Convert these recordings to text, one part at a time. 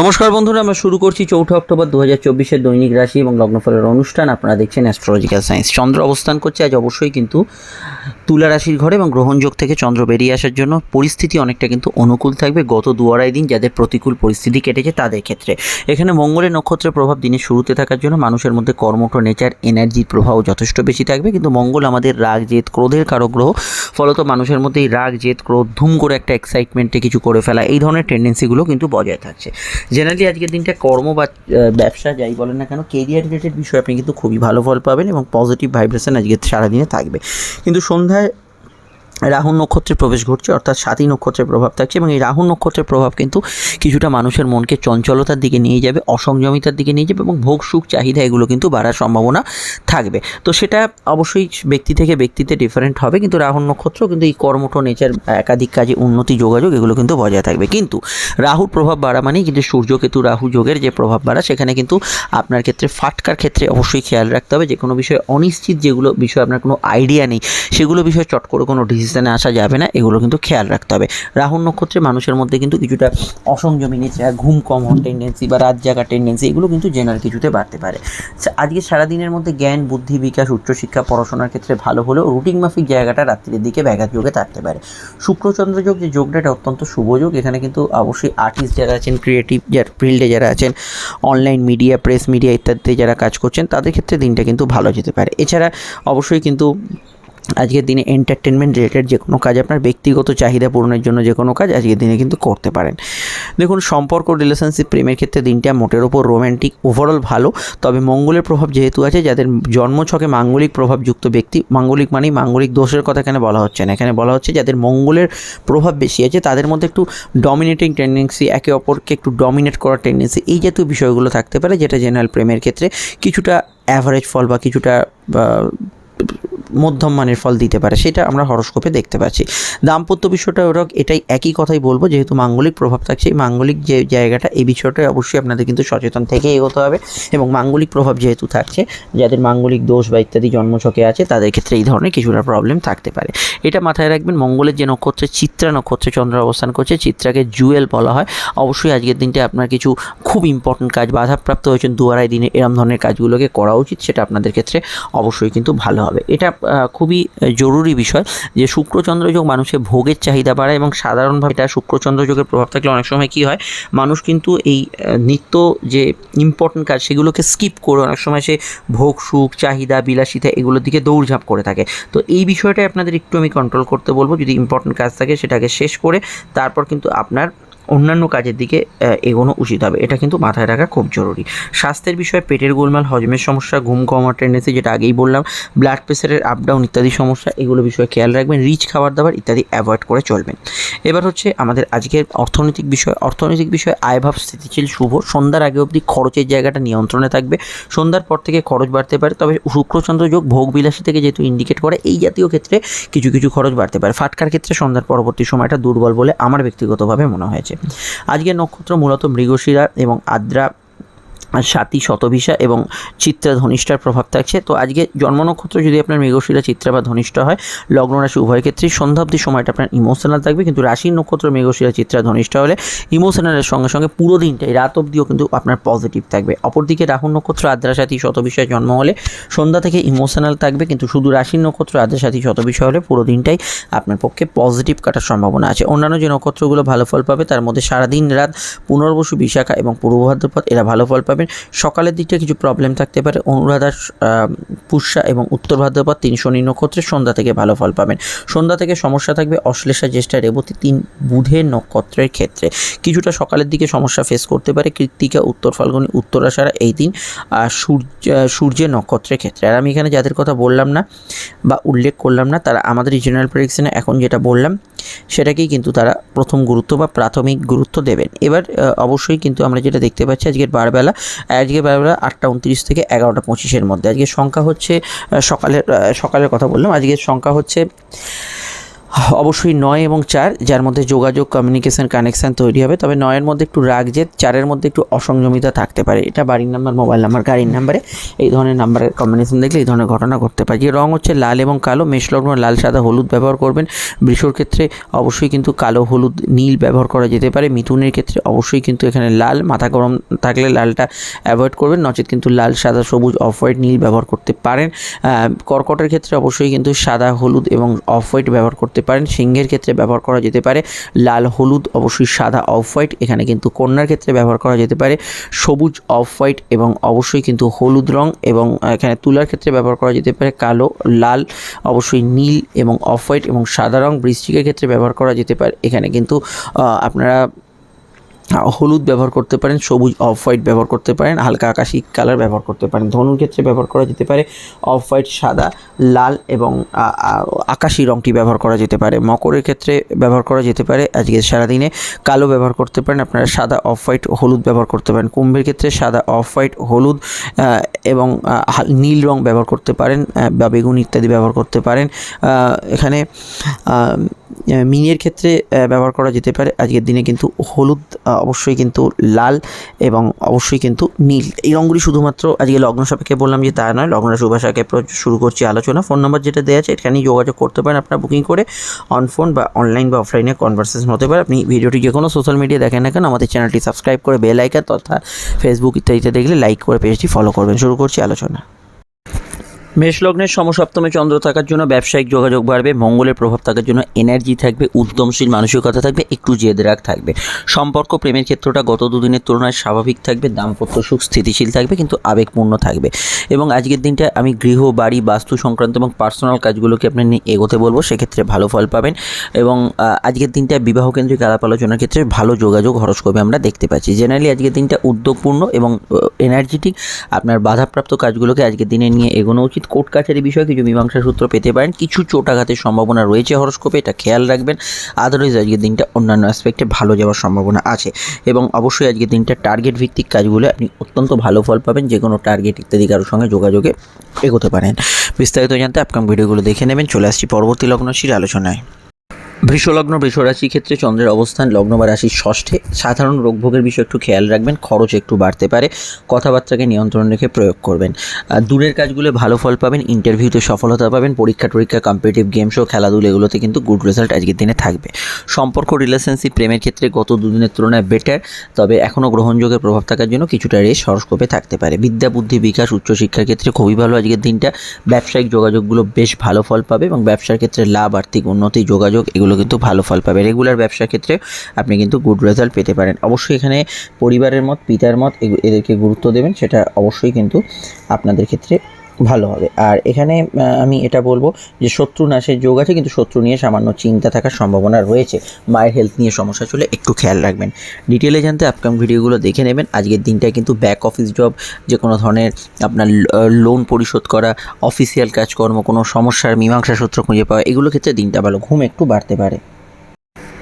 নমস্কার বন্ধুরা, আমরা শুরু করছি চৌঠা অক্টোবর দু হাজার চব্বিশের দৈনিক রাশি এবং লগ্নফলের অনুষ্ঠান। আপনারা দেখছেন অ্যাস্ট্রোলজিক্যাল সায়েন্স চন্দ্র অবস্থান করছে আজ অবশ্যই কিন্তু তুলা রাশির ঘরে এবং গ্রহণযোগ থেকে চন্দ্র বেরিয়ে আসার জন্য। পরিস্থিতি অনেকটা কিন্তু অনুকূল থাকবে গত দু আড়াই দিন যাদের প্রতিকূল পরিস্থিতি কেটেছে তাদের ক্ষেত্রে। এখানে মঙ্গলের নক্ষত্রের প্রভাব দিনের শুরুতে থাকার জন্য মানুষের মধ্যে কর্মঠ নেচার এনার্জির প্রভাব যথেষ্ট বেশি থাকবে। কিন্তু মঙ্গল আমাদের রাগ, জেদ, ক্রোধের কারক গ্রহ। ফলত মানুষের মধ্যে এই রাগ, জেদ, ক্রোধ ধুম করে একটা এক্সাইটমেন্টে কিছু করে ফেলা। এই ধরনের টেন্ডেন্সিগুলো কিন্তু বজায় থাকছে। জেনারেলি আজকের দিনটা কর্ম বা ব্যবসা যাই বলেন না কেন কেরিয়ার রিলেটেড বিষয়ে আপনি কিন্তু খুবই ভালো ফল পাবেন এবং পজিটিভ ভাইব্রেশন আজকে সারাদিনে থাকবে। কিন্তু সন্ধ্যায় রাহু নক্ষত্রে প্রবেশ ঘটছে, অর্থাৎ সাতী নক্ষত্রের প্রভাব থাকছে এবং এই রাহু নক্ষত্রের প্রভাব কিন্তু কিছুটা মানুষের মনকে চঞ্চলতার দিকে নিয়ে যাবে, অসংযমিতার দিকে নিয়ে যাবে এবং ভোগ, সুখ, চাহিদা এগুলো কিন্তু বাড়ার সম্ভাবনা থাকবে। তো সেটা অবশ্যই ব্যক্তি থেকে ব্যক্তিতে ডিফারেন্ট হবে, কিন্তু রাহু নক্ষত্র কিন্তু এই কর্মঠ নেচার একাধিক কাজে উন্নতি, যোগাযোগ এগুলো কিন্তু বজায় থাকবে। কিন্তু রাহুর প্রভাব বাড়া মানেই কিন্তু সূর্যকেতু রাহু যোগের যে প্রভাব বাড়া, সেখানে কিন্তু আপনার ক্ষেত্রে ফাটকার ক্ষেত্রে অবশ্যই খেয়াল রাখতে হবে। যে কোনো বিষয়ে অনিশ্চিত যেগুলো বিষয়ে আপনার কোনো আইডিয়া নেই, সেগুলো বিষয়ে চট করে কোনো ডিসিশনে আসা যাবে না, এগুলো কিন্তু খেয়াল রাখতে হবে। রাহুর নক্ষত্রে মানুষের মধ্যে কিন্তু কিছুটা অসংযমী নেচার ঘুম কম হওয়ার টেন্ডেন্সি বা রাত জাগার টেন্ডেন্সি এগুলো কিন্তু জেনারেল কিছুতে বাড়তে পারে। আজকে সারাদিনের মধ্যে জ্ঞান, বুদ্ধি, বিকাশ, উচ্চশিক্ষা, পড়াশোনার ক্ষেত্রে ভালো হলেও রুটিন মাফিক জায়গাটা রাত্রির দিকে ব্যাঘাত যোগে থাকতে পারে। শুক্রচন্দ্র যোগ, যে যোগটা এটা অত্যন্ত শুভ যোগ, এখানে কিন্তু অবশ্যই আর্টিস্ট যারা আছেন ক্রিয়েটিভ যারা ফিল্ডে যারা আছেন অনলাইন মিডিয়া প্রেস মিডিয়া ইত্যাদিতে যারা কাজ করছেন, তাদের ক্ষেত্রে দিনটা কিন্তু ভালো যেতে পারে। এছাড়া অবশ্যই কিন্তু আজকের দিনে এন্টারটেনমেন্ট রিলেটেড যে কোনো কাজ, আপনার ব্যক্তিগত চাহিদা পূরণের জন্য যে কোনো কাজ আজকের দিনে কিন্তু করতে পারেন। দেখুন, সম্পর্ক রিলেশনশিপ প্রেমের ক্ষেত্রে দিনটা মোটের ওপর রোম্যান্টিক ওভারঅল ভালো। তবে মঙ্গলের প্রভাব যেহেতু আছে, যাদের জন্মছকে মাঙ্গলিক প্রভাবযুক্ত ব্যক্তি, মাঙ্গলিক মানেই মাঙ্গলিক দোষের কথা এখানে বলা হচ্ছে না। এখানে বলা হচ্ছে যাদের মঙ্গলের প্রভাব বেশি আছে, তাদের মধ্যে একটু ডমিনেটিং টেন্ডেন্সি একে অপরকে একটু ডমিনেট করার টেন্ডেন্সি এই জাতীয় বিষয়গুলো থাকতে পারে, যেটা জেনারেল প্রেমের ক্ষেত্রে কিছুটা অ্যাভারেজ ফল বা কিছুটা মধ্যম মানের ফল দিতে পারে, সেটা আমরা হরস্কোপে দেখতে পাচ্ছি। দাম্পত্য বিষয়টা ওরা এটাই একই কথাই বলব, যেহেতু মাঙ্গলিক প্রভাব থাকছে, এই মাঙ্গলিক যে জায়গাটা, এই বিষয়টায় অবশ্যই আপনাদের কিন্তু সচেতন থেকে এগোতে হবে এবং মাঙ্গলিক প্রভাব যেহেতু থাকছে, যাদের মাঙ্গলিক দোষ বা ইত্যাদি জন্মছকে আছে, তাদের ক্ষেত্রে এই ধরনের কিছুটা প্রবলেম থাকতে পারে। এটা মাথায় রাখবেন, মঙ্গলের যে নক্ষত্রে চিত্রা নক্ষত্রে চন্দ্র অবস্থান করছে, চিত্রাকে জুয়েল বলা হয়। অবশ্যই আজকের দিনটা আপনার কিছু খুব ইম্পর্টেন্ট কাজ, বাধাপ্রাপ্ত হয়েছেন দু দিনে এরম ধরনের কাজগুলোকে করা উচিত, সেটা আপনাদের ক্ষেত্রে অবশ্যই কিন্তু ভালো হবে। এটা খুবই জরুরি বিষয় যে শুক্রচন্দ্র যোগ মানুষের ভোগের চাহিদা বাড়ায় এবং সাধারণভাবে এটা শুক্রচন্দ্র যোগের প্রভাব থাকলে অনেক সময় কী হয়, মানুষ কিন্তু এই নিত্য যে ইম্পর্টেন্ট কাজ সেগুলোকে স্কিপ করে অনেক সময় সে ভোগ, সুখ, চাহিদা, বিলাসিতা এগুলোর দিকে দৌড়ঝাঁপ করে থাকে। তো এই বিষয়টাই আপনাদের একটু আমি কন্ট্রোল করতে বলব। যদি ইম্পর্টেন্ট কাজ থাকে সেটাকে শেষ করে তারপর কিন্তু আপনার অন্যান্য কাজের দিকে এগোনো উচিত হবে। এটা কিন্তু মাথায় রাখা খুব জরুরি। স্বাস্থ্যের বিষয়ে পেটের গোলমাল, হজমের সমস্যা, ঘুম কমার টেন্ডেন্সি যেটা আগেই বললাম ব্লাড প্রেশারের আপ ডাউন ইত্যাদি সমস্যা, এগুলো বিষয়ে খেয়াল রাখবেন রিচ খাবার দাবার ইত্যাদি অ্যাভয়েড করে চলবেন। এবার হচ্ছে আমাদের আজকের অর্থনৈতিক বিষয়। অর্থনৈতিক বিষয়ে আয়ভাব স্থিতিশীল, শুভ। সন্ধ্যার আগে অবধি খরচের জায়গাটা নিয়ন্ত্রণে থাকবে। সন্ধ্যার পর থেকে খরচ বাড়তে পারে, তবে শুক্রচন্দ্র যোগ ভোগ বিলাসী থেকে যেহেতু ইন্ডিকেট করে, এই জাতীয় ক্ষেত্রে কিছু কিছু খরচ বাড়তে পারে। ফাটকার ক্ষেত্রে সন্ধ্যার পরবর্তী সময়টা দুর্বল বলে আমার ব্যক্তিগতভাবে মনে হয়েছে। আজকের নক্ষত্র মূলত মৃগশিরা এবং আদ্রা সাতী শতভিসা এবং চিত্রা ধনিষ্ঠার প্রভাব থাকছে। তো আজকে জন্ম নক্ষত্র যদি আপনার মেঘশিলা চিত্রা বা ধনিষ্ঠা হয়, লগ্ন রাশি উভয় ক্ষেত্রেই সন্ধ্যাব্দী সময়টা আপনার ইমোশনাল থাকবে। কিন্তু রাশির নক্ষত্র মৃগশিরা চিত্রা, ধনিষ্ঠা হলে ইমোশনালের সঙ্গে সঙ্গে পুরো দিনটাই রাত অবধিও কিন্তু আপনার পজিটিভ থাকবে। অপরদিকে রাহুর নক্ষত্র আদ্রা সাথী শতবিষয় জন্ম হলে সন্ধ্যা থেকে ইমোশনাল থাকবে। কিন্তু শুধু রাশির নক্ষত্র আদ্রা সাথী শতবিষয় হলে পুরো দিনটাই আপনার পক্ষে পজিটিভ কাটার সম্ভাবনা আছে। অন্যান্য যে নক্ষত্রগুলো ভালো ফল পাবে, তার মধ্যে সারাদিন রাত পুনর্বসু বিশাখা এবং পূর্ব এরা ভালো ফল পাবেন সকালের দিকটা কিছু প্রবলেম থাকতে পারে। অনুরাধার আহ, পুষ্যা এবং উত্তর ভাদ্রপদ তিন শনি নক্ষত্রে সন্ধ্যা থেকে ভালো ফল পাবেন। সন্ধ্যা থেকে সমস্যা থাকবে অশ্লেষা জ্যেষ্ঠা রেবতী তিন বুধের নক্ষত্রের ক্ষেত্রে। কিছুটা সকালের দিকে সমস্যা ফেস করতে পারে কৃত্তিকা উত্তর ফাল্গুনি উত্তরাষাঢ়া এই দিন সূর্য সূর্যের নক্ষত্রের ক্ষেত্রে। আর আমি এখানে যাদের কথা বললাম না বা উল্লেখ করলাম না তারা আমাদের রিজনাল প্রেডিকশনে এখন যেটা বললাম সেটাকেই কিন্তু তারা প্রথম গুরুত্ব বা প্রাথমিক গুরুত্ব দেবেন। এবার অবশ্যই কিন্তু আমরা যেটা দেখতে পাচ্ছি আজকের বারবেলা আজকে বারবেলা আটটা উনত্রিশ থেকে এগারোটা পঁচিশের মধ্যে। আজকের সংখ্যা হচ্ছে সকালের সকালের কথা বললাম। আজকের সংখ্যা হচ্ছে অবশ্যই নয় এবং চার, যার মধ্যে যোগাযোগ কমিউনিকেশন কানেকশান তৈরি হবে। তবে নয়ের মধ্যে একটু রাগ জেদ, চারের মধ্যে একটু অসংযমিতা থাকতে পারে। এটা বাড়ির নাম্বার মোবাইল নাম্বার গাড়ির নাম্বারে এই ধরনের নাম্বারের কম্বিনেশন দেখলে এই ধরনের ঘটনা ঘটতে পারে। যে রং হচ্ছে লাল এবং কালো। মেষলগ্ন, লাল, সাদা, হলুদ ব্যবহার করবেন। বৃষর ক্ষেত্রে অবশ্যই কিন্তু কালো, হলুদ, নীল ব্যবহার করা যেতে পারে। মিথুনের ক্ষেত্রে অবশ্যই কিন্তু এখানে লাল, মাথা গরম থাকলে লালটা অ্যাভয়েড করবেন। নচেত কিন্তু লাল, সাদা, সবুজ অফ হোয়াইট নীল ব্যবহার করতে পারেন। কর্কটের ক্ষেত্রে অবশ্যই কিন্তু সাদা, হলুদ এবং অফ হোয়াইট ব্যবহার করতে পারেন, সিংহের ক্ষেত্রে ব্যবহার করা যেতে পারে, লাল, হলুদ, অবশ্যই সাদা, অফ হোয়াইট, এখানে কিন্তু কন্যার ক্ষেত্রে ব্যবহার করা যেতে পারে, সবুজ, অফ হোয়াইট এবং অবশ্যই কিন্তু হলুদ রং এবং এখানে তুলার ক্ষেত্রে ব্যবহার করা যেতে পারে, কালো, লাল, অবশ্যই নীল এবং অফ হোয়াইট এবং সাদা রং বৃষ্টিকের ক্ষেত্রে ব্যবহার করা যেতে পারে, এখানে কিন্তু আপনারা হলুদ ব্যবহার করতে পারেন, সবুজ অফ হোয়াইট ব্যবহার করতে পারেন, হালকা আকাশি কালার ব্যবহার করতে পারেন। ধনুর ক্ষেত্রে ব্যবহার করা যেতে পারে অফ হোয়াইট সাদা, লাল এবং আকাশি রংটি ব্যবহার করা যেতে পারে। মকরের ক্ষেত্রে ব্যবহার করা যেতে পারে, আজকে সারাদিনে কালো ব্যবহার করতে পারেন, আপনারা সাদা অফ হোয়াইট হলুদ ব্যবহার করতে পারেন। কুম্ভের ক্ষেত্রে সাদা অফ হোয়াইট হলুদ এবং নীল রং ব্যবহার করতে পারেন বা বেগুন ইত্যাদি ব্যবহার করতে পারেন। এখানে মিনের ক্ষেত্রে ব্যবহার করা যেতে পারে। আজকের দিনে কিন্তু হলুদ অবশ্যই কিন্তু লাল এবং অবশ্যই কিন্তু নীল। এই রঙগুলি শুধুমাত্র আজকে লগ্ন সাপেক্ষে বললাম যে তা নয়, লগ্ন সুভাষাকে শুরু করছি আলোচনা। ফোন নম্বর যেটা দেওয়া আছে, এখানেই যোগাযোগ করতে পারেন আপনার বুকিং করে অন ফোন বা অনলাইন বা অফলাইনে কনভারসেশন হতে পারে। আপনি ভিডিওটি যে কোনো সোশ্যাল মিডিয়া দেখেন না কেন, আমাদের চ্যানেলটি সাবস্ক্রাইব করে বেল আইকন তথা ফেসবুক ইত্যাদিতে দেখলে লাইক করে পেজটি ফলো করবেন। শুরু করছি আলোচনা। মেষ লগ্নের সমসপ্তমে চন্দ্র থাকার জন্য ব্যবসায়িক যোগাযোগ বাড়বে, মঙ্গলের প্রভাব থাকার জন্য এনার্জি থাকবে, উদ্যমশীল মানসিকতা থাকবে, একটু জেদ রাগ থাকবে। সম্পর্ক, প্রেমের ক্ষেত্রটা গত দুদিনের তুলনায় স্বাভাবিক থাকবে, দাম্পত্য সুখ স্থিতিশীল থাকবে, কিন্তু আবেগপূর্ণ থাকবে। এবং আজকের দিনটা আমি গৃহ, বাড়ি, বাস্তু সংক্রান্ত এবং পার্সোনাল কাজগুলোকে আপনি নিয়ে এগোতে বলব, সেক্ষেত্রে ভালো ফল পাবেন। এবং আজকের দিনটা বিবাহ কেন্দ্রিক আলাপ আলোচনার ক্ষেত্রে ভালো যোগাযোগ হরস্কোপে আমরা দেখতে পাচ্ছি। জেনারেলি আজকের দিনটা উদ্যোগপূর্ণ এবং এনার্জেটিক আপনার বাধাপ্রাপ্ত কাজগুলোকে আজকের দিনে নিয়ে এগোনো উচিত। কোর্ট কাছারি বিষয়ে কিছু মীমাংসা সূত্র পেতে পারেন। কিছু চোটাঘাতের সম্ভাবনা রয়েছে হরস্কোপে, এটা খেয়াল রাখবেন। আদারওয়াইজ আজকের দিনটা অন্যান্য অ্যাসপেক্টে ভালো যাওয়ার সম্ভাবনা আছে এবং অবশ্যই আজকের দিনটা টার্গেট ভিত্তিক কাজগুলো আপনি অত্যন্ত ভালো ফল পাবেন যে কোনো টার্গেট ইত্যাদি কারোর সঙ্গে যোগাযোগে এগোতে পারেন। বিস্তারিত জানতে আপনার ভিডিওগুলো দেখে নেবেন। চলে আসছি পরবর্তী লগ্নশীল আলোচনায়। বৃষলগ্ন বৃষরাশির ক্ষেত্রে চন্দ্রের অবস্থান লগ্ন বা রাশির ষষ্ঠে। সাধারণ রোগভোগের বিষয়ে একটু খেয়াল রাখবেন, খরচ একটু বাড়তে পারে। কথাবার্তাকে নিয়ন্ত্রণ রেখে প্রয়োগ করবেন। দূরের কাজগুলো ভালো ফল পাবেন, ইন্টারভিউতে সফলতা পাবেন, পরীক্ষা টরীক্ষা কম্পিটিভ গেমস ও খেলাধুলো, এগুলোতে কিন্তু গুড রেজাল্ট আজকের দিনে থাকবে। সম্পর্ক রিলেশনশিপ প্রেমের ক্ষেত্রে গত দুদিনের তুলনায় বেটার তবে এখনও গ্রহণযোগের প্রভাব থাকার জন্য কিছুটা রেস হরস্কোপে থাকতে পারে। বিদ্যা, বুদ্ধি, বিকাশ, উচ্চশিক্ষার ক্ষেত্রে খুবই ভালো আজকের দিনটা। ব্যবসায়িক যোগাযোগগুলো বেশ ভালো ফল পাবে এবং ব্যবসার ক্ষেত্রে লাভ, আর্থিক উন্নতি, যোগাযোগ, এগুলো কিন্তু ভালো ফল পাবে। রেগুলার ব্যবসার ক্ষেত্রে আপনি কিন্তু গুড রেজাল্ট পেতে পারেন। অবশ্যই এখানে পরিবারের মত, পিতার মত এদেরকে গুরুত্ব দেবেন, সেটা অবশ্যই কিন্তু আপনাদের ক্ষেত্রে ভালো হবে। আর এখানে আমি এটা বলব যে শত্রু নাশের যোগ আছে, কিন্তু শত্রু নিয়ে সামান্য চিন্তা থাকার সম্ভাবনা রয়েছে। মায়ের হেলথ নিয়ে সমস্যা চলে, একটু খেয়াল রাখবেন। ডিটেলে জানতে আপকাম ভিডিওগুলো দেখে নেবেন। আজকের দিনটা কিন্তু ব্যাক অফিস জব যে কোনো ধরনের আপনার লোন পরিশোধ করা অফিসিয়াল কাজকর্ম, কোনো সমস্যার, মীমাংসা সূত্র খুঁজে পাওয়া, এগুলো ক্ষেত্রে দিনটা ভালো। ঘুম একটু বাড়তে পারে।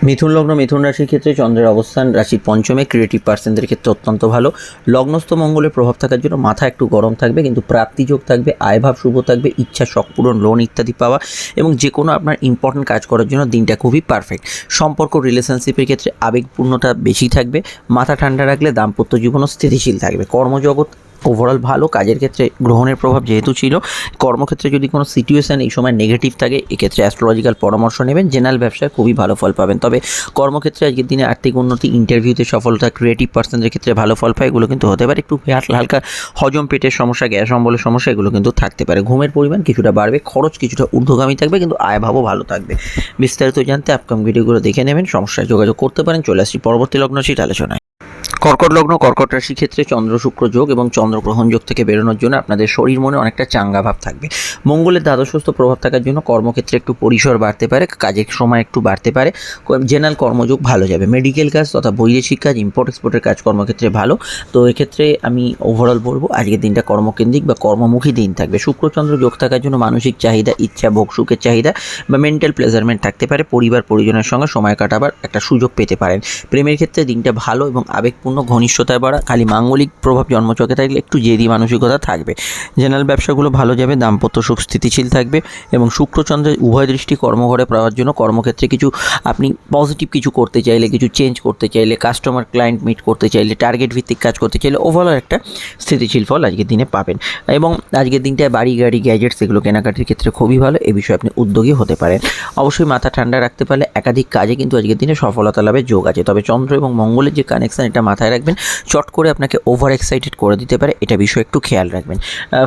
মিথুন লগ্ন, মিথুন রাশির ক্ষেত্রে চন্দ্রের অবস্থান, রাশির পঞ্চমে ক্রিয়েটিভ পার্সনদের ক্ষেত্রে অত্যন্ত ভালো। লগ্নস্থ মঙ্গলের প্রভাব থাকার জন্য মাথা একটু গরম থাকবে, কিন্তু প্রাপ্তিযোগ থাকবে, আয়ভাব শুভ থাকবে, ইচ্ছা শখ পূরণ লোন ইত্যাদি পাওয়া এবং যে কোনো আপনার ইম্পর্টেন্ট কাজ করার জন্য দিনটা খুবই পারফেক্ট সম্পর্ক রিলেশনশিপের ক্ষেত্রে আবেগপূর্ণতা বেশি থাকবে, মাথা ঠান্ডা রাখলে দাম্পত্য জীবনও স্থিতিশীল থাকবে। কর্মজগৎ ওভারঅল ভালো, কাজের ক্ষেত্রে গ্রহণের প্রভাব যেহেতু ছিল, কর্মক্ষেত্রে যদি কোনো সিচুয়েশান এই সময় নেগেটিভ থাকে, এক্ষেত্রে অ্যাস্ট্রোলজিক্যাল পরামর্শ নেবেন জেনারেল ব্যবসায় খুবই ভালো ফল পাবেন। তবে কর্মক্ষেত্রে আজকের দিনে আর্থিক উন্নতি ইন্টারভিউতে সফলতা ক্রিয়েটিভ পার্সনদের ক্ষেত্রে ভালো ফল পায়, এগুলো কিন্তু হতে পারে। একটু হাল- হালকা হজম পেটের সমস্যা, গ্যাস অম্বলের সমস্যা, এগুলো কিন্তু থাকতে পারে। ঘুমের পরিমাণ কিছুটা বাড়বে, খরচ কিছুটা ঊর্ধ্বগামী থাকবে, কিন্তু আয়ভাবও ভালো থাকবে। বিস্তারিত জানতে আপকাম ভিডিওগুলো দেখে নেবেন, সমস্যায় যোগাযোগ করতে পারেন, চলে আসছি পরবর্তী লগ্ন শীত আলোচনায়। কর্কট লগ্ন, কর্কট রাশির ক্ষেত্রে চন্দ্র শুক্র যোগ এবং চন্দ্রগ্রহণ যোগ থেকে বেরোনোর জন্য আপনাদের শরীর মনে অনেকটা চাঙ্গা ভাব থাকবে। মঙ্গলের দ্বাদশস্থ প্রভাব থাকার জন্য কর্মক্ষেত্রে একটু পরিসর বাড়তে পারে, কাজের সময় একটু বাড়তে পারে। জেনারেল কর্মযোগ ভালো যাবে। মেডিকেল কাজ তথা বৈদেশিক কাজ ইম্পোর্ট এক্সপোর্টের কাজ কর্মক্ষেত্রে ভালো। তো এক্ষেত্রে আমি ওভারঅল বলব, আজকের দিনটা কর্মকেন্দ্রিক বা কর্মমুখী দিন থাকবে। শুক্রচন্দ্র যোগ থাকার জন্য মানসিক চাহিদা, ইচ্ছা, ভোগ, সুখের চাহিদা বা মেন্টাল প্লেজারমেন্ট থাকতে পারে। পরিবার, পরিজনের সঙ্গে সময় কাটাবার একটা সুযোগ পেতে পারেন। প্রেমের ক্ষেত্রে দিনটা ভালো এবং আবেগপূর্ণ আবেগপূর্ণ ঘনিষ্ঠতায় বাড়া, খালি মাঙ্গলিক প্রভাব জন্মচকে থাকলে একটু জেদি মানসিকতা থাকবে। জেনারেল ব্যবসাগুলো ভালো যাবে, দাম্পত্য সুখ স্থিতিশীল থাকবে এবং শুক্রচন্দ্রের উভয় দৃষ্টি কর্মঘরে পাওয়ার জন্য কর্মক্ষেত্রে কিছু, আপনি পজিটিভ কিছু করতে চাইলে, কিছু চেঞ্জ করতে চাইলে কাস্টমার ক্লায়েন্ট মিট করতে চাইলে টার্গেট ভিত্তিক কাজ করতে চাইলে ওভারঅল একটা স্থিতিশীল ফল আজকের দিনে পাবেন। এবং আজকের দিনটায় বাড়ি, গাড়ি গ্যাজেটস এগুলো কেনাকাটির ক্ষেত্রে খুবই ভালো, এ বিষয়ে আপনি উদ্যোগী হতে পারেন। অবশ্যই মাথা ঠান্ডা রাখতে পারলে একাধিক কাজে কিন্তু আজকের দিনে সফলতা লাভের যোগ আছে। তবে চন্দ্র এবং মঙ্গলের যে কানেকশন এটা মাথায় রাখবেন। চট করে আপনাকে ওভার এক্সাইটেড করে দিতে পারে, এটা বিষয়ে একটু খেয়াল রাখবেন।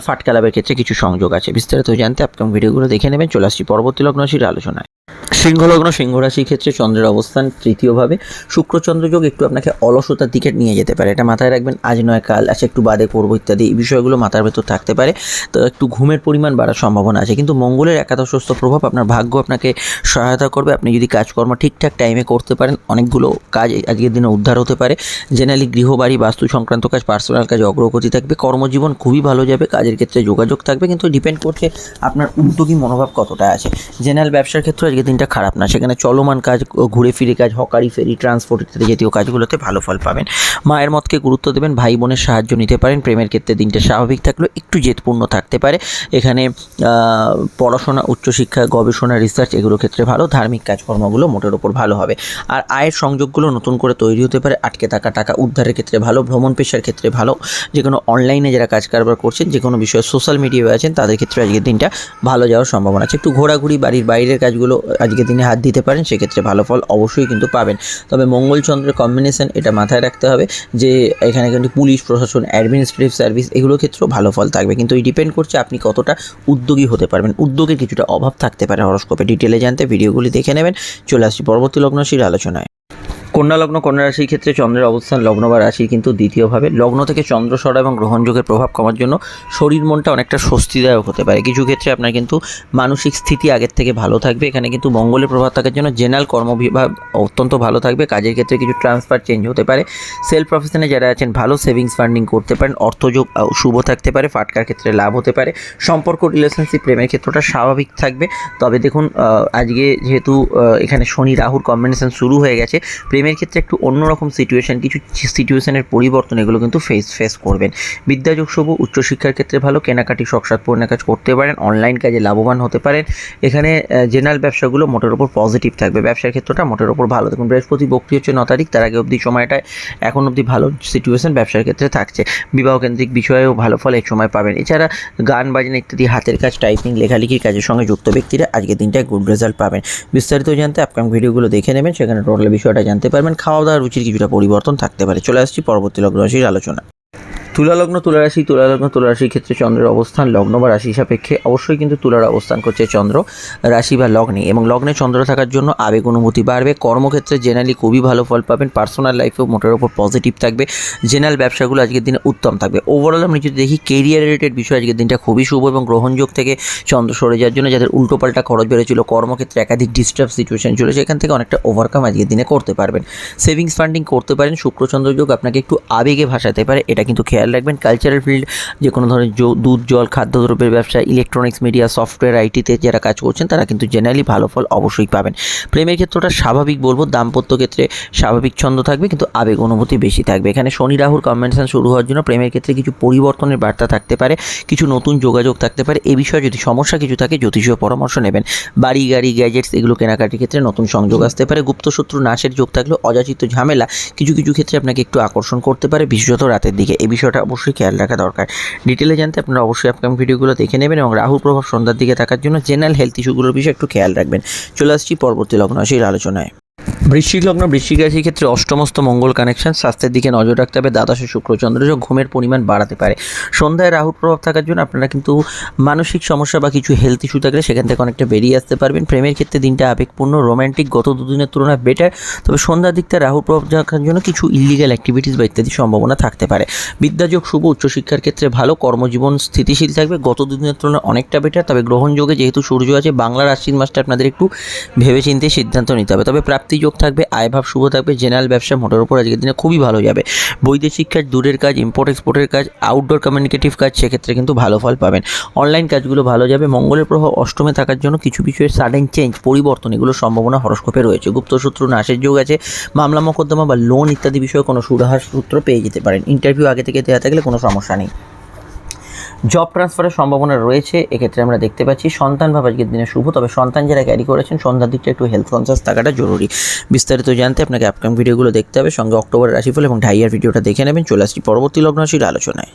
ফাটকালাবের ক্ষেত্রে কিছু সংযোগ আছে। বিস্তারিত জানতে আপনি ভিডিওগুলো দেখে নেবেন। চলে আসছি পরবর্তী লগ্ন রাশির আলোচনায়। সিংহলগ্ন সিংহ রাশির ক্ষেত্রে চন্দ্রের অবস্থান তৃতীয়ভাবে। শুক্রচন্দ্র যোগ একটু আপনাকে অলসতার দিকে নিয়ে যেতে পারে। এটা মাথায় রাখবেন, আজ নয়, কাল আচ্ছা একটু বাদে করব ইত্যাদি, এই বিষয়গুলো মাথার ভেতর থাকতে পারে। তো একটু ঘুমের পরিমাণ বাড়ার সম্ভাবনা আছে। কিন্তু মঙ্গলের একাদশস্থ প্রভাব আপনার ভাগ্য আপনাকে সহায়তা করবে। আপনি যদি কাজকর্ম ঠিকঠাক টাইমে করতে পারেন, অনেকগুলো কাজ আজকের দিনে উদ্ধার হতে পারে। জেনারেলি গৃহবাড়ি বাস্তু সংক্রান্ত কাজ পার্সোনাল কাজ অগ্রগতি থাকবে। কর্মজীবন খুবই ভালো যাবে, কাজের ক্ষেত্রে যোগাযোগ থাকবে। কিন্তু ডিপেন্ড করছে আপনার উদ্যোগী মনোভাব কতটা আছে। জেনারেল ব্যবসার ক্ষেত্রে আজকের দিনটা খারাপ না। সেখানে চলমান কাজ ঘুরে ফিরে কাজ, হকারি, ফেরি, ট্রান্সপোর্ট ইত্যাদি জাতীয় কাজগুলোতে ভালো ফল পাবেন। মায়ের মতকে গুরুত্ব দেবেন, ভাই বোনের সাহায্য নিতে পারেন, প্রেমের ক্ষেত্রে দিনটা স্বাভাবিক থাকলেও একটু জেদপূর্ণ থাকতে পারে। এখানে পড়াশোনা, উচ্চশিক্ষা, গবেষণা রিসার্চ এগুলোর ক্ষেত্রে ভালো, ধার্মিক কাজকর্মগুলো মোটের ওপর ভালো হবে। আর আয়ের সংযোগগুলো নতুন করে তৈরি হতে পারে, আটকে থাকা টাকা উদ্ধারের ক্ষেত্রে ভালো, ভ্রমণ পেশার ক্ষেত্রে ভালো যে কোনো অনলাইনে যারা কাজ কারবার করছেন যে কোনো বিষয়ে সোশ্যাল মিডিয়ায় আছেন, তাদের ক্ষেত্রে আজকের দিনটা ভালো যাওয়ার সম্ভাবনা আছে। একটু ঘোরাঘুরি, বাড়ির বাইরের কাজগুলো আজকের তিনি হাত দিতে পারেন, সেক্ষেত্রে ভালো ফল অবশ্যই কিন্তু পাবেন। তবে মঙ্গলচন্দ্রের কম্বিনেশন এটা মাথায় রাখতে হবে যে, এখানে কিন্তু পুলিশ, প্রশাসন অ্যাডমিনিস্ট্রেটিভ সার্ভিস এগুলোর ক্ষেত্রেও ভালো ফল থাকবে। কিন্তু এই ডিপেন্ড করছে আপনি কতটা উদ্যোগী হতে পারবেন। উদ্যোগের কিছুটা অভাব থাকতে পারে হরস্কোপে ডিটেলে জানতে ভিডিওগুলি দেখে নেবেন। চলে আসছি পরবর্তী লগ্নশীল আলোচনায়। কন্যা লগ্ন, কন্যা রাশির ক্ষেত্রে চন্দ্রের অবস্থান লগ্ন বা রাশির কিন্তু দ্বিতীয়ভাবে। লগ্ন থেকে চন্দ্র সরা এবং গ্রহণযোগের প্রভাব কমার জন্য শরীর মনটা অনেকটা স্বস্তিদায়ক হতে পারে। কিছু ক্ষেত্রে আপনার কিন্তু মানসিক স্থিতি আগের থেকে ভালো থাকবে। এখানে কিন্তু মঙ্গলের প্রভাব থাকার জন্য জেনারেল কর্মবিভাগ অত্যন্ত ভালো থাকবে। কাজের ক্ষেত্রে কিছু ট্রান্সফার চেঞ্জ হতে পারে। সেলফ প্রফেশনে যারা আছেন, ভালো সেভিংস ফান্ডিং করতে পারেন। অর্থযোগ শুভ থাকতে পারে। ফাটকার ক্ষেত্রে লাভ হতে পারে। সম্পর্ক রিলেশনশিপ প্রেমের ক্ষেত্রটা স্বাভাবিক থাকবে। তবে দেখুন আজকে যেহেতু এখানে শনি, রাহুর কম্বিনেশন শুরু হয়ে গেছে। প্রেমের ক্ষেত্রে একটু অন্যরকম সিচুয়েশন কিছু সিচুয়েশনের পরিবর্তন এগুলো কিন্তু ফেস ফেস করবেন। বিদ্যাযোগ শুভ উচ্চশিক্ষার ক্ষেত্রে ভালো, কেনাকাটি শখসাদ পূর্ণ কাজ করতে পারেন অনলাইন কাজে লাভবান হতে পারেন। এখানে জেনারেল ব্যবসাগুলো মোটের ওপর পজিটিভ থাকবে। ব্যবসার ক্ষেত্রটা মোটের ওপর ভালো। দেখুন, বৃহস্পতি বক্তি হচ্ছে ন তারিখ, তার আগে অবধি সময়টায় এখন অবধি ভালো সিচুয়েশন ব্যবসার ক্ষেত্রে থাকছে। বিবাহ কেন্দ্রিক বিষয়েও ভালো ফল এক সময় পাবেন। এছাড়া গান, বাজনা ইত্যাদি, হাতের কাজ টাইপিং লেখালেখির কাজের সঙ্গে যুক্ত ব্যক্তিরা আজকের দিনটায় গুড রেজাল্ট পাবেন। বিস্তারিত জানতে আপকাম ভিডিওগুলো দেখে নেবেন, সেখানে টোটাল বিষয়টা জানতে পারবেন খাওয়া দাওয়ার রুচির কিছুটা পরিবর্তন থাকতে পারে। চলে আসছি পরবর্তী লগ্ন রাশির আলোচনা তুলালগ্ন, তুলারাশি, তুলালগ্ন, তুলারাশির ক্ষেত্রে চন্দ্রের অবস্থান, লগ্ন বা রাশি সাপেক্ষে অবশ্যই কিন্তু তুলার অবস্থান করছে চন্দ্র, রাশি বা লগ্নে এবং লগ্নে চন্দ্র থাকার জন্য আবেগ অনুভূতি বাড়বে। কর্মক্ষেত্রে জেনারেলি খুবই ভালো ফল পাবেন পার্সোনাল লাইফেও মোটের ওপর পজিটিভ থাকবে জেনারেল ব্যবসাগুলো আজকের দিনে উত্তম থাকবে। ওভারঅল আমি যদি দেখি কেরিয়ার রিলেটেড বিষয় আজকের দিনটা খুবই শুভ এবং গ্রহণযোগ থেকে চন্দ্র সরে যাওয়ার জন্য যাদের উল্টোপাল্টা খরচ বেড়েছিল, কর্মক্ষেত্রে একাধিক ডিস্টার্ব সিচুয়েশন ছিল সেখান থেকে অনেকটা ওভারকাম আজকের দিনে করতে পারবেন। সেভিংস ফান্ডিং করতে পারেন শুক্রচন্দ্র যোগ আপনাকে একটু আবেগে ভাসাতে পারে, এটা কিন্তু খেয়াল রাখবেন কালচারাল ফিল্ড যে কোনো ধরনের দুধ, জল খাদ্যদ্রব্যের ব্যবসা ইলেকট্রনিক্স মিডিয়া সফটওয়্যার আইটিতে যারা কাজ করছেন, তারা কিন্তু জেনারেলি ভালো ফল অবশ্যই পাবেন। প্রেমের ক্ষেত্রটা স্বাভাবিক বলব, দাম্পত্য ক্ষেত্রে স্বাভাবিক ছন্দ থাকবে, কিন্তু আবেগ অনুভূতি বেশি থাকবে। এখানে শনি রাহুর কম্বিনেশন শুরু হওয়ার জন্য প্রেমের ক্ষেত্রে কিছু পরিবর্তনের বার্তা থাকতে পারে, কিছু নতুন যোগাযোগ থাকতে পারে। এ বিষয়ে যদি সমস্যা কিছু থাকে, জ্যোতিষীয় পরামর্শ নেবেন। বাড়ি, গাড়ি গ্যাজেটস এগুলো কেনাকাটির ক্ষেত্রে নতুন সংযোগ আসতে পারে। গুপ্তশত্রু, নাশের যোগ থাকলেও অযাচিত ঝামেলা কিছু কিছু ক্ষেত্রে আপনাকে একটু আকর্ষণ করতে পারে, বিশেষত রাতের দিকে। এই বিষয়টা অবশ্যই খেয়াল রাখা দরকার। ডিটেলে জানতে আপনারা অবশ্যই আপকামিং ভিডিওগুলো দেখে নেবেন এবং রাহুর প্রভাব সন্ধ্যার দিকে থাকার জন্য জেনারেল হেলথ ইস্যুগুলোর বিষয়ে একটু খেয়াল রাখবেন। চলে আসছি পরবর্তী লগ্ন সেই আলোচনায়। বৃশ্চিক লগ্ন, বৃশ্চিক রাশির ক্ষেত্রে অষ্টমস্ত মঙ্গল কানেকশন স্বাস্থ্যের দিকে নজর রাখতে হবে। দ্বাদশে শুক্রচন্দ্র যোগ ঘুমের পরিমাণ বাড়াতে পারে। সন্ধ্যায় রাহুর প্রভাব থাকার জন্য আপনারা কিন্তু মানসিক সমস্যা বা কিছু হেলথ ইস্যু থাকলে সেখান থেকে অনেকটা বেরিয়ে আসতে পারবেন। প্রেমের ক্ষেত্রে দিনটা আবেগপূর্ণ রোমান্টিক গত দুদিনের তুলনায় বেটার তবে সন্ধ্যার দিকটা রাহুর প্রভাব থাকার জন্য কিছু ইলিগাল অ্যাক্টিভিটিস বা ইত্যাদি সম্ভাবনা থাকতে পারে। বিদ্যাযোগ শুভ, উচ্চশিক্ষার ক্ষেত্রে ভালো, কর্মজীবন স্থিতিশীল থাকবে। গত দুদিনের তুলনায় অনেকটা বেটার তবে গ্রহণযোগে যেহেতু সূর্য আছে বাংলার আশ্বিন মাসটা আপনাদের একটু ভেবেচিন্তে সিদ্ধান্ত নিতে হবে। তবে প্রাপ্তিযোগ থাকবে আয়ভাব শুভ থাকবে জেনারেল ব্যবসা মোটের উপর আজকের দিনে খুবই ভালো যাবে। বৈদেশিক কাজ দূরের কাজ ইম্পোর্ট এক্সপোর্টের কাজ আউটডোর কমিউনিকেটিভ কাজ, সেক্ষেত্রে কিন্তু ভালো ফল পাবেন। অনলাইন কাজগুলো ভালো যাবে, মঙ্গলের প্রভাব অষ্টমে থাকার জন্য কিছু বিষয়ের সাডেন চেঞ্জ পরিবর্তন এগুলোর সম্ভাবনা হরস্কোপে রয়েছে। গুপ্তশত্রু নাশের যোগ আছে, মামলা, মোকদ্দমা বা লোন ইত্যাদি বিষয়ে কোনো সুরাহার সূত্র পেয়ে যেতে পারেন। ইন্টারভিউ আগে থেকে দেওয়া থাকলে কোনো সমস্যা নেই। জব ট্রান্সফারের সম্ভাবনা রয়েছে, এক্ষেত্রে আমরা দেখতে পাচ্ছি সন্তান ভাব আজকের দিনে শুভ। তবে সন্তান যারা ক্যারি করেছেন, সন্ধ্যার দিকটা একটু হেলথ কনসিয়াস থাকাটা জরুরি। বিস্তারিত জানতে আপনাকে আপকাম ভিডিওগুলো দেখতে হবে। সঙ্গে অক্টোবরের রাশিফল এবং ঢাইয়ার ভিডিওটা দেখে নেবেন। চলে আসছি পরবর্তী লগ্ন রাশির আলোচনায়।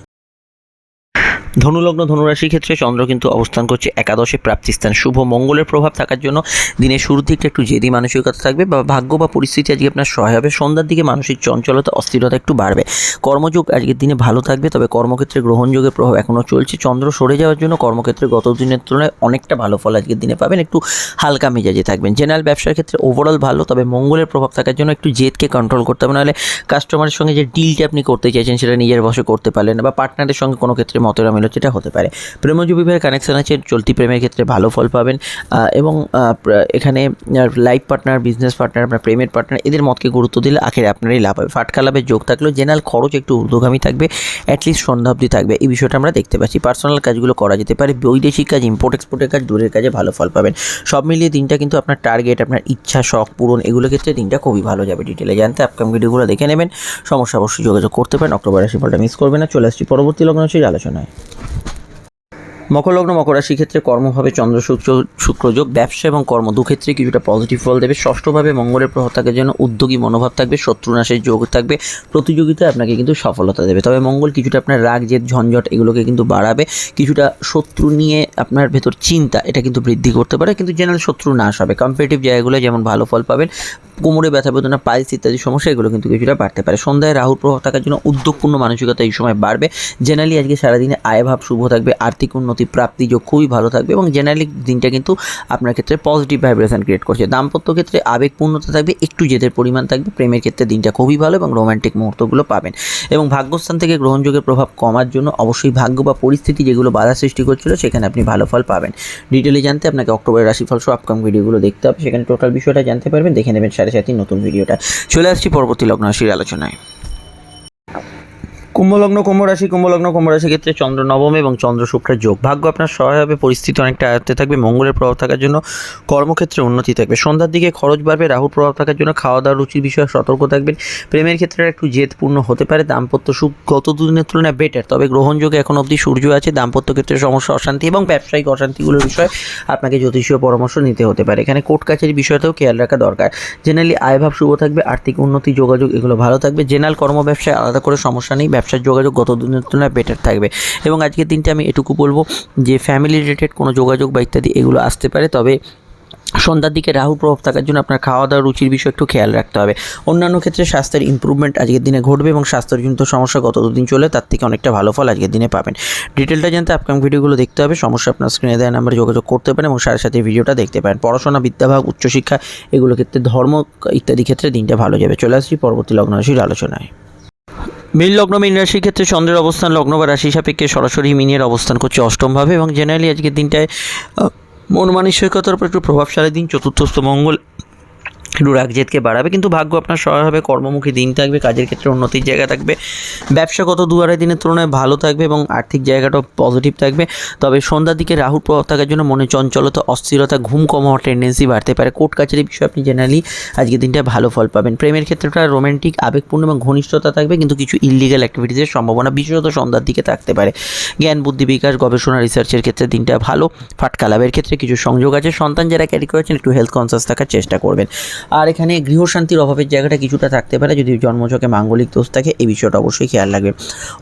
ধনুলগ্ন ধনুরাশির ক্ষেত্রে চন্দ্র কিন্তু অবস্থান করছে একাদশে প্রাপ্তিস্থান শুভ মঙ্গলের প্রভাব থাকার জন্য দিনের শুরুর দিকটা একটু জেদি মানসিকতা থাকবে বা ভাগ্য বা পরিস্থিতি আজকে আপনার সহায় হবে। সন্ধ্যার দিকে মানসিক চঞ্চলতা, অস্থিরতা একটু বাড়বে। কর্মযোগ আজকের দিনে ভালো থাকবে, তবে কর্মক্ষেত্রে গ্রহণযোগের প্রভাব এখনও চলছে। চন্দ্র সরে যাওয়ার জন্য কর্মক্ষেত্রে গত দিনের তুলনায় অনেকটা ভালো ফল আজকের দিনে পাবেন। একটু হালকা মেজাজে থাকবেন। জেনারেল ব্যবসার ক্ষেত্রে ওভারঅল ভালো, তবে মঙ্গলের প্রভাব থাকার জন্য একটু জেদকে কন্ট্রোল করতে হবে। নাহলে কাস্টমারের সঙ্গে যে ডিলটা আপনি করতে চাইছেন, সেটা নিজের বসে করতে পারলেন বা পার্টনারের সঙ্গে কোনো ক্ষেত্রে মতের মিল হচ্ছে এটা হতে পারে। প্রেমজ বিবাহের কানেকশন আছে, চলতি প্রেমের ক্ষেত্রে ভালো ফল পাবেন। এবং এখানে লাইফ পার্টনার বিজনেস পার্টনার আপনার প্রেমের পার্টনার এদের মতকে গুরুত্ব দিলে আখের আপনারই লাভ হবে। ফাটকা লাভের যোগ থাকলেও জেনারেল খরচ একটু ঊর্ধ্বগামী থাকবে অ্যাটলিস্ট সন্ধ্যাব্দি থাকবে। এই বিষয়টা আমরা দেখতে পাচ্ছি। পার্সোনাল কাজগুলো করা যেতে পারে। বৈদেশিক কাজ ইম্পোর্ট এক্সপোর্টের কাজ, দূরের কাজে ভালো ফল পাবেন। সব মিলিয়ে দিনটা কিন্তু আপনার টার্গেট আপনার ইচ্ছা, শখ পূরণ, এগুলো ক্ষেত্রে দিনটা খুবই ভালো যাবে। ডিটেলে জানতে আপকাম ভিডিওগুলো দেখে নেবেন। সমস্যা অবশ্যই যোগাযোগ করতে পারেন। অক্টোবর রাশি ফলটা মিস করবেন না। চলে আসছি পরবর্তী লগ্ন আলোচনায় মকর লগ্ন মকর রাশির ক্ষেত্রে কর্মভাবে চন্দ্র, শুক্র শুক্রযোগ ব্যবসা এবং কর্ম দুক্ষেত্রে কিছুটা পজিটিভ ফল দেবে। ষষ্ঠভাবে মঙ্গলের প্রভাব থাকার জন্য উদ্যোগী মনোভাব থাকবে, শত্রুনাশের যোগ থাকবে, প্রতিযোগিতায় আপনাকে কিন্তু সফলতা দেবে। তবে মঙ্গল কিছুটা আপনার রাগ, জেদ, ঝঞ্ঝট এগুলোকে কিন্তু বাড়াবে। কিছুটা শত্রু নিয়ে আপনার ভেতর চিন্তা, এটা কিন্তু বৃদ্ধি করতে পারে। কিন্তু জেনারেল শত্রু নাশ হবে। কম্পিটিটিভ জায়গাগুলো যেমন ভালো ফল পাবেন, কোমরে ব্যথা, বেদনা পাইলস ইত্যাদি সমস্যা এগুলো কিন্তু কিছুটা বাড়তে পারে। সন্ধ্যায় রাহুর প্রভাব থাকার জন্য উদ্যোগপূর্ণ মানসিকতা এই সময় বাড়বে। জেনারেলি আজকে সারাদিনে আয়ভাব শুভ থাকবে, আর্থিক উন্নতি প্রাপ্তি যোগ খুবই ভালো থাকবে এবং জেনারেলি দিনটা কিন্তু আপনার ক্ষেত্রে পজিটিভ ভাইব্রেশন ক্রিয়েট করছে। দাম্পত্য ক্ষেত্রে আবেগপূর্ণতা থাকবে, একটু জেদের পরিমাণ থাকবে, প্রেমের ক্ষেত্রে দিনটা খুবই ভালো এবং রোমান্টিক মুহূর্তগুলো পাবেন। এবং ভাগ্যস্থান থেকে গ্রহণযোগের প্রভাব কমার জন্য অবশ্যই ভাগ্য বা পরিস্থিতি যেগুলো বাধা সৃষ্টি করছিল, সেখানে আপনি ভালো ফল পাবেন। ডিটেলে জানতে আপনাকে অক্টোবরের রাশিফল সহ আপকাম ভিডিওগুলো দেখতে হবে। সেখানে টোটাল বিষয়টা জানতে পারবেন, দেখে নেবেন সাড়ে সাতই নতুন ভিডিওটা চলে আসছি পরবর্তী লগ্ন রাশির আলোচনায়। কুম্ভলগ্ন কুম্ভ রাশি কুম্ভলগ্ন কুম্ভ রাশির ক্ষেত্রে চন্দ্র নবম এবং চন্দ্র শুক্রের যোগ। ভাগ্য আপনার সহায় হবে, পরিস্থিতি অনেকটা আয়ত্তে থাকবে, মঙ্গলের প্রভাব থাকার জন্য কর্মক্ষেত্রে উন্নতি থাকবে। সন্ধ্যার দিকে খরচ বাড়বে, রাহুর প্রভাব থাকার জন্য খাওয়া দাওয়ার রুচির বিষয়ে সতর্ক থাকবেন। প্রেমের ক্ষেত্রে একটু জেদপূর্ণ হতে পারে, দাম্পত্য সুখ গত দুদিনের তুলনায় বেটার তবে গ্রহণযোগে এখন অবধি সূর্য আছে, দাম্পত্য ক্ষেত্রে সমস্যা, অশান্তি এবং ব্যবসায়িক অশান্তিগুলোর বিষয়ে আপনাকে জ্যোতিষীয় পরামর্শ নিতে হতে পারে। এখানে কোর্ট কাছারি বিষয়তেও খেয়াল রাখা দরকার। জেনারেলি আয়ভাব শুভ থাকবে, আর্থিক উন্নতি, যোগাযোগ এগুলো ভালো থাকবে। জেনারেল কর্ম ব্যবসায় আলাদা করে সমস্যা নেই ব্যবসার যোগাযোগ গত দিনের তুলনায় বেটার থাকবে। এবং আজকের দিনটা আমি এটুকু বলব যে ফ্যামিলি রিলেটেড কোনো যোগাযোগ বা ইত্যাদি এগুলো আসতে পারে, তবে সন্ধ্যার দিকে রাহু প্রভাব থাকার জন্য আপনার খাওয়া দাওয়ার রুচির বিষয়ে একটু খেয়াল রাখতে হবে। অন্যান্য ক্ষেত্রে স্বাস্থ্যের ইমপ্রুভমেন্ট আজকের দিনে ঘটবে এবং স্বাস্থ্যজনিত সমস্যা গত দুদিন চলে, তার থেকে অনেকটা ভালো ফল আজকের দিনে পাবেন। ডিটেলটা জানতে আপকাম ভিডিওগুলো দেখতে হবে। সমস্যা আপনার স্ক্রিনে দেওয়া নাম্বারে যোগাযোগ করতে পারেন এবং সাথে সাথে ভিডিওটা দেখতে পারেন। পড়াশোনা, বিদ্যাভাগ, উচ্চশিক্ষা, এগুলো ক্ষেত্রে ধর্ম, ইত্যাদি ক্ষেত্রে দিনটা ভালো যাবে। চলে আসছি পরবর্তী লগ্ন রাশির আলোচনায়। মীন লগ্ন মীন রাশির ক্ষেত্রে চন্দ্রের অবস্থান লগ্ন বা রাশি সাপেক্ষে সরাসরি মিনের অবস্থান করছে অষ্টমভাবে এবং জেনারেলি আজকের দিনটায় মন মানসিকতার উপর একটু প্রভাবশালী দিন, চতুর্থস্থ মঙ্গল একটু বাড়াবে, কিন্তু ভাগ্য আপনার সহায় হবে, কর্মমুখী দিন থাকবে, কাজের ক্ষেত্রে উন্নতির জায়গা থাকবে ব্যবসাগত দু আড়াই দিনের তুলনায় ভালো থাকবে এবং আর্থিক জায়গাটাও পজিটিভ থাকবে। তবে সন্ধ্যার দিকে রাহুর প্রভাব থাকার জন্য মনে চঞ্চলতা, অস্থিরতা, ঘুম কম হওয়ার টেন্ডেন্সি বাড়তে পারে। কোর্ট কাছারি বিষয়ে আপনি জেনারেলি আজকের দিনটা ভালো ফল পাবেন। প্রেমের ক্ষেত্রেটা রোমান্টিক আবেগপূর্ণ এবং ঘনিষ্ঠতা থাকবে, কিন্তু কিছু ইলিগাল অ্যাক্টিভিটিসের সম্ভাবনা বিশেষত সন্ধ্যার দিকে থাকতে পারে। জ্ঞান, বুদ্ধি বিকাশ, গবেষণা রিসার্চের ক্ষেত্রে দিনটা ভালো। ফাটকা লাভের ক্ষেত্রে কিছু সংযোগ আছে। সন্তান যারা ক্যারি করেছেন, একটু হেলথ কনসিয়াস থাকার চেষ্টা করবেন। আর এখানে গৃহশান্তির অভাবের জায়গাটা কিছুটা থাকতে পারে যদি জন্মচকে মাঙ্গলিক দোষ থাকে, এই বিষয়টা অবশ্যই খেয়াল রাখবে।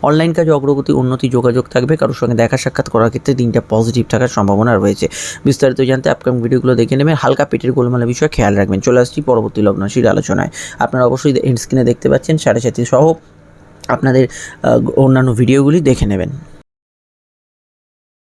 অনলাইন কাজে অগ্রগতি, উন্নতি, যোগাযোগ থাকবে। কারোর সঙ্গে দেখা সাক্ষাৎ করার ক্ষেত্রে দিনটা পজিটিভ থাকার সম্ভাবনা রয়েছে। বিস্তারিত জানতে আপকাম ভিডিওগুলো দেখে নেবেন। হালকা পেটের গোলমালের বিষয়ে খেয়াল রাখবেন। চলে আসছি পরবর্তী লগ্নশীর আলোচনায়। আপনারা অবশ্যই এন্ড স্ক্রিনে দেখতে পাচ্ছেন সাড়ে সাথে সহ আপনাদের অন্যান্য ভিডিওগুলি দেখে নেবেন।